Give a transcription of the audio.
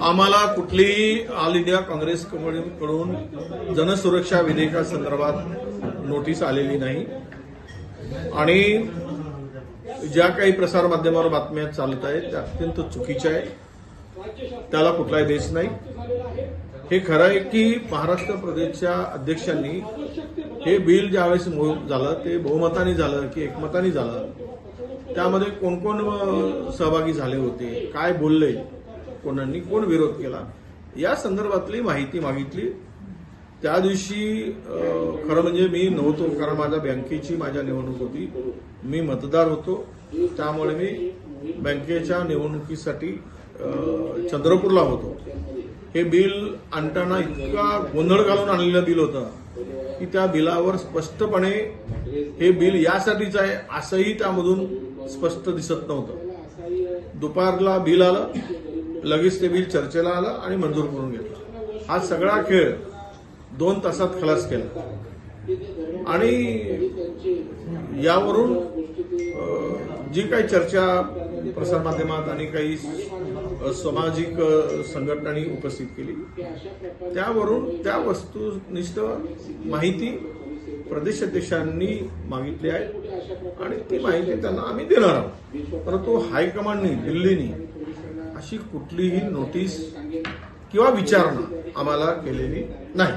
आम्हाला कुठलीही all India Congress कडून जनसुरक्षा विधेयकासंदर्भात नोटीस आलेली नाही. आणि ज्या काही प्रसारमाध्यमावर बातम्या चालत आहेत त्या अत्यंत चुकीच्या आहे त्याला कुठलाही देश नाही. हे खरं आहे की महाराष्ट्र प्रदेशच्या अध्यक्षांनी हे बिल ज्यावेळेस झालं ते बहुमताने झालं की एकमताने झालं त्यामध्ये कोण कोण सहभागी झाले होते काय बोलले कोणांनी कोण विरोध केला? या संदर्भातली माहिती मागितली. त्या दिवशी खरं म्हणजे मी नव्हतो कारण माझ्या बँकेची माझ्या निवडणूक होती. मी मतदार होतो. त्यामुळे मी बँकेच्या निवडणुकीसाठी चंद्रपूरला होतो. हे बिल आणताना इतका गोंधळ घालून आणलेलं बिल होतं की त्या बिलावर स्पष्टपणे हे बिल यासाठीच आहे असंही त्यामधून स्पष्ट दिसत नव्हतं. दुपारला बिल आलं. लगेच ते बिल चर्चेला आलं आणि मंजूर करून घेतलं. हा सगळा खेळ दोन तासात खलास केला. आणि यावरून जी काही चर्चा प्रसारमाध्यमात आणि काही सामाजिक संघटनांनी उपस्थित केली त्यावरून त्या वस्तुनिष्ठ माहिती प्रदेश अध्यक्षांनी मागितली आहे आणि ती माहिती त्यांना आम्ही देणार आहोत. परंतु हायकमांडनी दिल्लीनी अशी कुठलीही नोटीस किंवा विचारणा आम्हाला केलेली नाही.